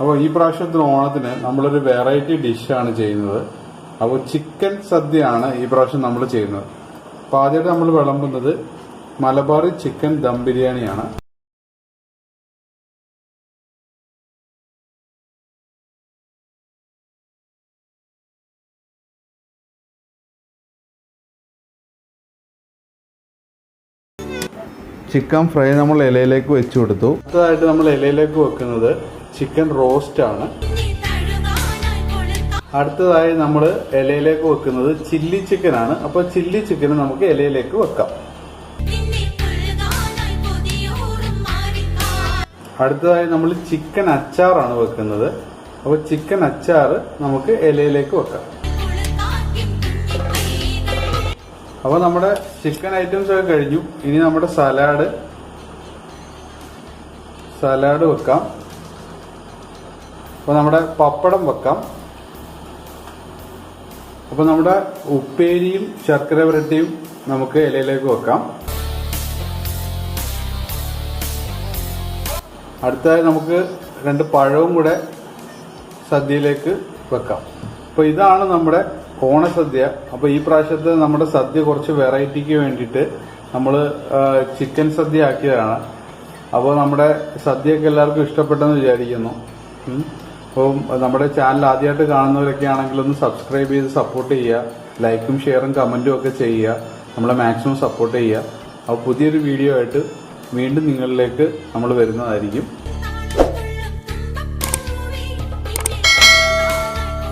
അപ്പോൾ ഈ പ്രാവശ്യത്തിന് ഓണത്തിന് നമ്മളൊരു വെറൈറ്റി ഡിഷാണ് ചെയ്യുന്നത്. അപ്പോൾ ചിക്കൻ സദ്യയാണ് ഈ പ്രാവശ്യം നമ്മൾ ചെയ്യുന്നത്. അപ്പോൾ ആദ്യമായിട്ട് നമ്മൾ വിളമ്പുന്നത് മലബാറി ചിക്കൻ ദം ബിരിയാണിയാണ്. ചിക്കൻ ഫ്രൈ നമ്മൾ ഇലയിലേക്ക് വെച്ച് കൊടുത്തു. അടുത്തതായിട്ട് നമ്മൾ ഇലയിലേക്ക് വെക്കുന്നത് ചിക്കൻ റോസ്റ്റ് ആണ്. അടുത്തതായി നമ്മൾ ഇലയിലേക്ക് വെക്കുന്നത് ചില്ലി ചിക്കൻ ആണ്. അപ്പോൾ ചില്ലി ചിക്കൻ നമുക്ക് ഇലയിലേക്ക് വെക്കാം. അടുത്തതായി നമ്മൾ ചിക്കൻ അച്ചാറാണ് വെക്കുന്നത്. അപ്പോൾ ചിക്കൻ അച്ചാർ നമുക്ക് ഇലയിലേക്ക് വെക്കാം. അപ്പോൾ നമ്മുടെ ചിക്കൻ ഐറ്റംസ് ഒക്കെ കഴിഞ്ഞു. ഇനി നമ്മുടെ സലാഡ് സലാഡ് വെക്കാം. അപ്പോൾ നമ്മുടെ പപ്പടം വെക്കാം. അപ്പോൾ നമ്മുടെ ഉപ്പേരിയും ശർക്കര വരട്ടിയും നമുക്ക് ഇലയിലേക്ക് വെക്കാം. അടുത്തതായി നമുക്ക് രണ്ട് പഴവും കൂടെ സദ്യയിലേക്ക് വെക്കാം. അപ്പോൾ ഇതാണ് നമ്മുടെ ഓണസദ്യ. അപ്പോൾ ഈ പ്രാവശ്യത്തെ നമ്മുടെ സദ്യ കുറച്ച് വെറൈറ്റിക്ക് വേണ്ടിയിട്ട് നമ്മൾ ചിക്കൻ സദ്യ ആക്കിയതാണ്. അപ്പോൾ നമ്മുടെ സദ്യയൊക്കെ എല്ലാവർക്കും ഇഷ്ടപ്പെട്ടെന്ന് വിചാരിക്കുന്നു. അപ്പം നമ്മുടെ ചാനൽ ആദ്യമായിട്ട് കാണുന്നവരൊക്കെ ആണെങ്കിൽ ഒന്ന് സബ്സ്ക്രൈബ് ചെയ്ത് സപ്പോർട്ട് ചെയ്യുക. ലൈക്കും ഷെയറും കമന്റും ഒക്കെ ചെയ്യുക. നമ്മളെ മാക്സിമം സപ്പോർട്ട് ചെയ്യുക. അപ്പോൾ പുതിയൊരു വീഡിയോ ആയിട്ട് വീണ്ടും നിങ്ങളിലേക്ക് നമ്മൾ വരുന്നതായിരിക്കും.